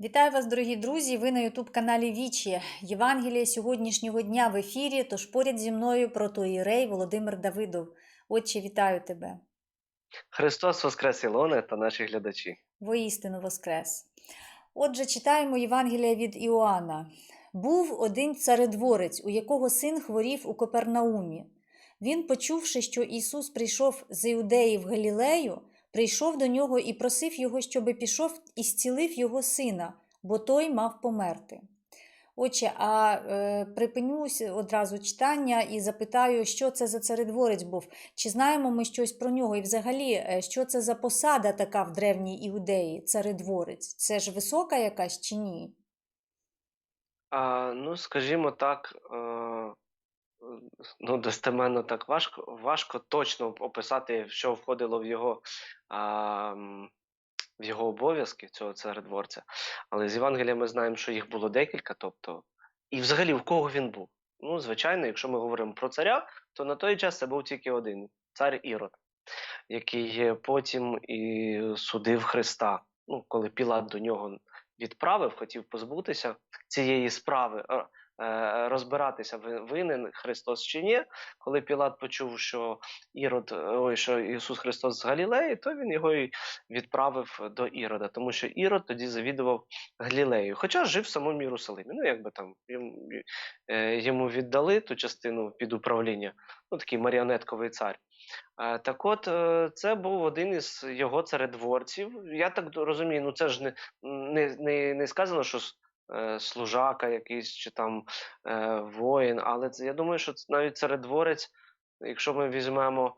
Вітаю вас, дорогі друзі! Ви на Ютуб-каналі Вічі. Євангеліє сьогоднішнього дня в ефірі. Тож поряд зі мною протоїрей Володимир Давидов. Отче, вітаю тебе! Христос Воскрес Ілоне та наші глядачі. Воістину Воскрес. Отже, читаємо Євангелія від Іоанна. Був один царедворець, у якого син хворів у Копернаумі. Він, почувши, що Ісус прийшов з Іудеї в Галілею, прийшов до нього і просив його, щоби пішов і зцілив його сина, бо той мав померти. Отче, а е, припинюсь одразу читання і запитаю, що це за царедворець був. Чи знаємо ми щось про нього? І взагалі, е, що це за посада така в древній іудеї, царедворець? Це ж висока якась чи ні? А, ну, скажімо так, е, ну, достеменно так важко, важко точно описати, що входило в його, а, в його обов'язки цього царедворця. Але з Євангелія ми знаємо, що їх було декілька, тобто, і взагалі в кого він був. Ну, звичайно, якщо ми говоримо про царя, то на той час це був тільки один цар Ірод, який потім і судив Христа. Ну, коли Пілат до нього відправив, хотів позбутися цієї справи, е, е, розбиратися, винен Христос чи ні. Коли Пілат почув, що Ірод, е, ой, що Ісус Христос з Галілеї, то він його і відправив до Ірода, тому що Ірод тоді завідував Галілеєю, хоча жив в самому Єрусалимі. Ну, якби там йому, е, віддали ту частину під управління, ну такий маріонетковий цар. Е, Так от, е, це був один із його царедворців. Я так розумію, ну це ж не, не, не, не сказано, що е, служака якийсь чи там е, воїн, але це, я думаю, що навіть царедворець, якщо ми візьмемо е,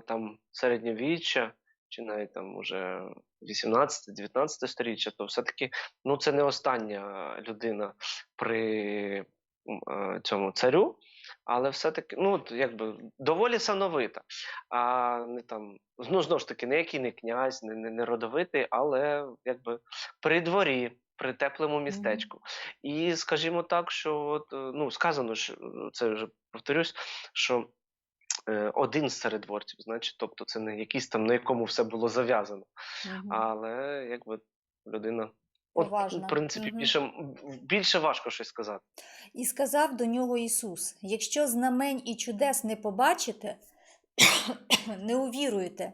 там середньовіччя, чи навіть там уже 18-19 сторіччя, то все-таки ну, це не остання людина при е, цьому царю. Але все-таки, ну, якби доволі сановита. А не там, ну, знову ж таки, не який не князь, не, не, не родовитий, але якби при дворі, при теплому містечку. І скажімо так, що от, е, ну, сказано, що це вже повторюсь, що е, один з царедворців, значить, тобто це не якийсь там, на якому все було зав'язано, Мгм. але якби людина. От, в принципі, більше, більше важко щось сказати. І сказав до нього Ісус: Якщо знамень і чудес не побачите, не увіруєте.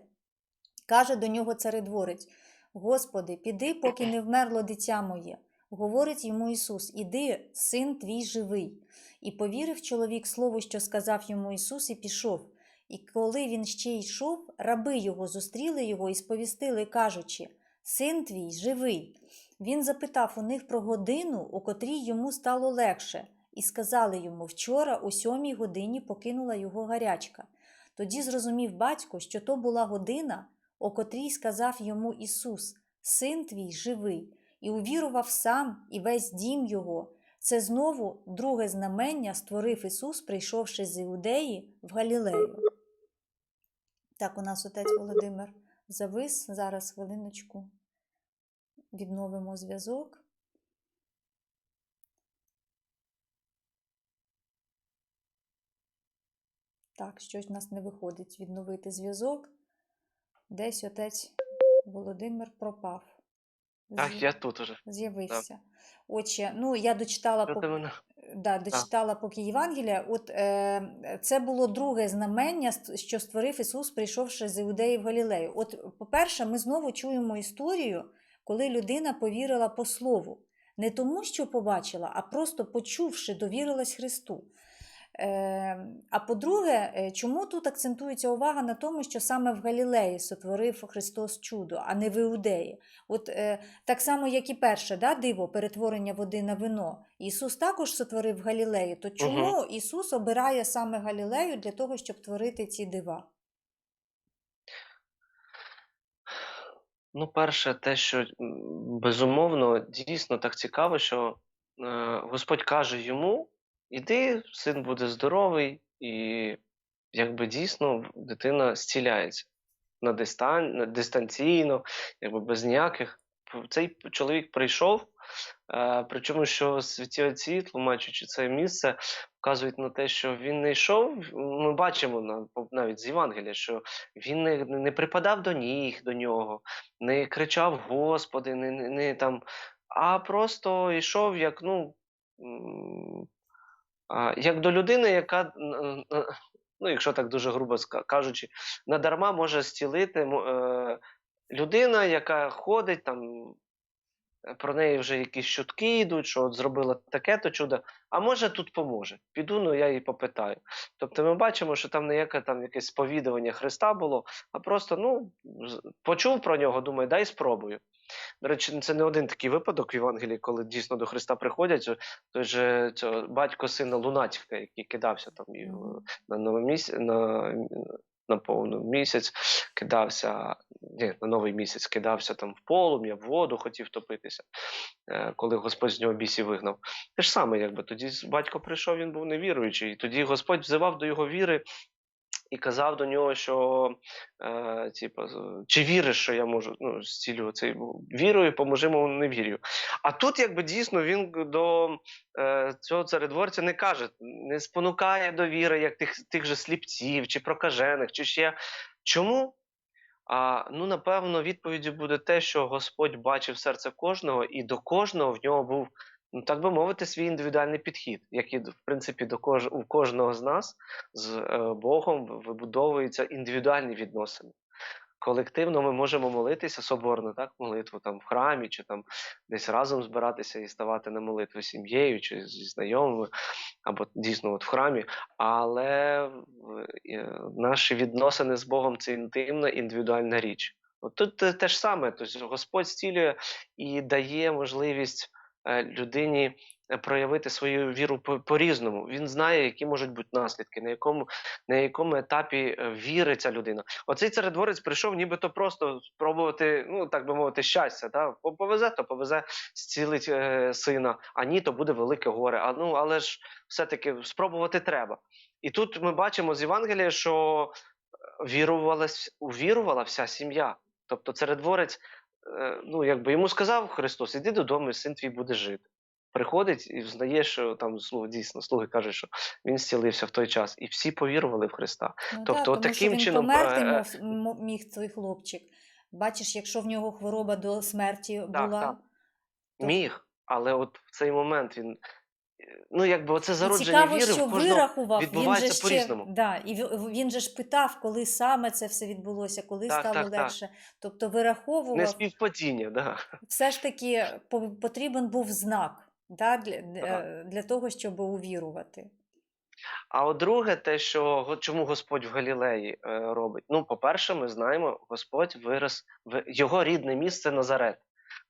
Каже до нього царедворець: Господи, піди, поки не вмерло дитя моє. Говорить йому Ісус: Іди, син твій живий. І повірив чоловік слову, що сказав йому Ісус, і пішов. І коли він ще йшов, раби його зустріли його і сповістили, кажучи: Син твій живий. Він запитав у них про годину, у котрій йому стало легше, і сказали йому: Вчора, о сьомій годині, покинула його гарячка. Тоді зрозумів батько, що то була година, о котрій сказав йому Ісус: Син твій живий, і увірував сам і весь дім його. Це знову друге знамення створив Ісус, прийшовши з Іудеї в Галілею. Так, у нас отець Володимир завис. Зараз хвилиночку. Відновимо зв'язок. Так, щось в нас не виходить відновити зв'язок. Десь отець Володимир пропав. Так, З'яв- я тут уже. З'явився. Отже, ну я дочитала Що по мене? да, дочитала поки Євангелія. От е, це було друге знамення, що створив Ісус, прийшовши з Іудеї в Галілею. От, по-перше, ми знову чуємо історію, коли людина повірила по слову. Не тому, що побачила, а просто почувши, довірилась Христу. Е, а по-друге, е, чому тут акцентується увага на тому, що саме в Галілеї сотворив Христос чудо, а не в Іудеї? От е, так само, як і перше, да, диво, перетворення води на вино. Ісус також сотворив в Галілеї. То чому Ісус обирає саме Галілею для того, щоб творити ці дива? Ну, перше, те, що безумовно, дійсно так цікаво, що е, Господь каже йому: іди, син буде здоровий, і якби дійсно дитина зціляється на дистан, дистанційно, якби без ніяких цей чоловік прийшов, е, причому що святі отці, тлумачучи це місце, вказують на те, що він не йшов. Ми бачимо навіть з Євангелія, що він не, не припадав до ніг до нього, не кричав Господи, не, не, не там, а просто йшов як, ну, як до людини, яка, ну, якщо так дуже грубо кажучи, надарма може зцілити мо- е, людина, яка ходить там. е, Про неї вже якісь чутки йдуть, що от зробила таке-то чудо, а може тут поможе. Піду, ну я її попитаю. Тобто ми бачимо, що там не яке там якесь сповідування Христа було, а просто ну, почув про нього, думаю, дай спробую. До речі, це не один такий випадок в Євангелії, коли дійсно до Христа приходять. Той же цього, батько сина Лунатіка, який кидався там і, на новий місяць, на, на повну місяць, кидався, ні, на новий місяць кидався там в полум'я, в воду хотів топитися, е, коли Господь з нього бісів вигнав. Те ж саме, якби тоді батько прийшов, він був невіруючий. І тоді Господь взивав до його віри і казав до нього, що е, типу, чи віриш, що я можу ну, зцілювати цей вірою, поможи моєму невір'ю. А тут, якби дійсно, він до е, цього царедворця не каже, не спонукає до віри, як тих, тих же сліпців, чи прокажених, чи ще. Чому? А, ну, напевно, відповіддю буде те, що Господь бачив серце кожного, і до кожного в нього був, ну так би мовити, свій індивідуальний підхід, який, в принципі, до кож... у кожного з нас з е, Богом вибудовуються індивідуальні відносини. Колективно ми можемо молитися соборно, так, молитву там в храмі, чи там десь разом збиратися і ставати на молитву сім'єю чи зі знайомими, або дійсно от в храмі. Але е, наші відносини з Богом це інтимна індивідуальна річ. От тут те, ж саме, тобто Господь зцілює і дає можливість людині е, проявити свою віру по- по-різному. Він знає, які можуть бути наслідки, на якому, на якому етапі е, віри ця людина. Оцей царедворець прийшов нібито просто спробувати, ну так би мовити, щастя. По- Повезе, то повезе зцілить е, сина, а ні, то буде велике горе. А ну, але ж все-таки спробувати треба. І тут ми бачимо з Євангелія, що е, вірувала, увірувала вся сім'я. Тобто царедворець, е, ну якби йому сказав Христос, іди додому, і син твій буде жити. Приходить і взнає, що там слуги, дійсно слуги кажуть, що він зцілився в той час, і всі повірували в Христа. Ну, Тобто так, тому таким що він чином, померти е, міг цей хлопчик. Бачиш, якщо в нього хвороба до смерті Так, була, так. то Міг, але от в цей момент він. Ну, якби оце зародження цікаво, віри що в кожного вирахував, він же відбувається по-різному. да, і він же ж питав, коли саме це все відбулося, коли Так, стало так, так. легше. Тобто Не співпадіння, да. все ж таки потрібен був знак да, для, Ага. е, для того, щоб увірувати. А от друге, те, що чому Господь в Галілеї е, робить. Ну, по-перше, ми знаємо, Господь вирос в його рідне місце Назарет.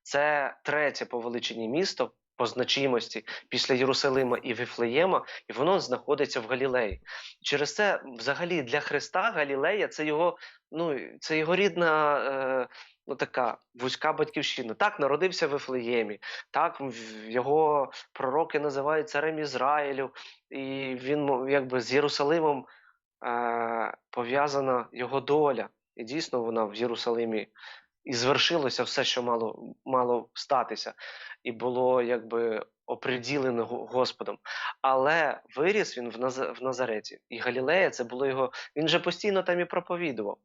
Це третє по величині місто по значимості після Єрусалима і Віфлеєма, і воно знаходиться в Галілеї. Через це, взагалі, для Христа Галілея це його, ну, це його рідна. Е, Ну, така вузька батьківщина. Так, народився в Вифлеємі, так, його пророки називають царем Ізраїлю, і він якби з Єрусалимом е, пов'язана його доля. І дійсно вона в Єрусалимі і звершилося все, що мало, мало статися, і було якби оприділено Господом. Але виріс він в, Наз- в Назареті, і Галілея це було його. Він же постійно там і проповідував.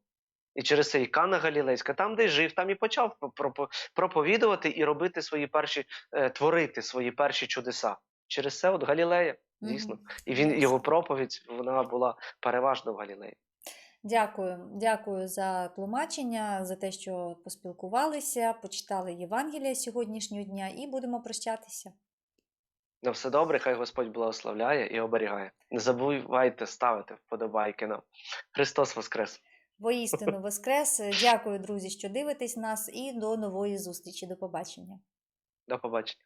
І через це і Кана Галілейська, там, де жив, там і почав проповідувати і робити свої перші, е, творити свої перші чудеса. Через це от Галілея, дійсно. І він його проповідь вона була переважно в Галілеї. Дякую дякую за тлумачення, за те, що поспілкувалися, почитали Євангелія сьогоднішнього дня і будемо прощатися. На все добре, хай Господь благословляє і оберігає. Не забувайте ставити вподобайки нам. Христос Воскрес! Воістину Воскрес! Дякую, друзі, що дивитесь нас, і до нової зустрічі. До побачення. До побачення.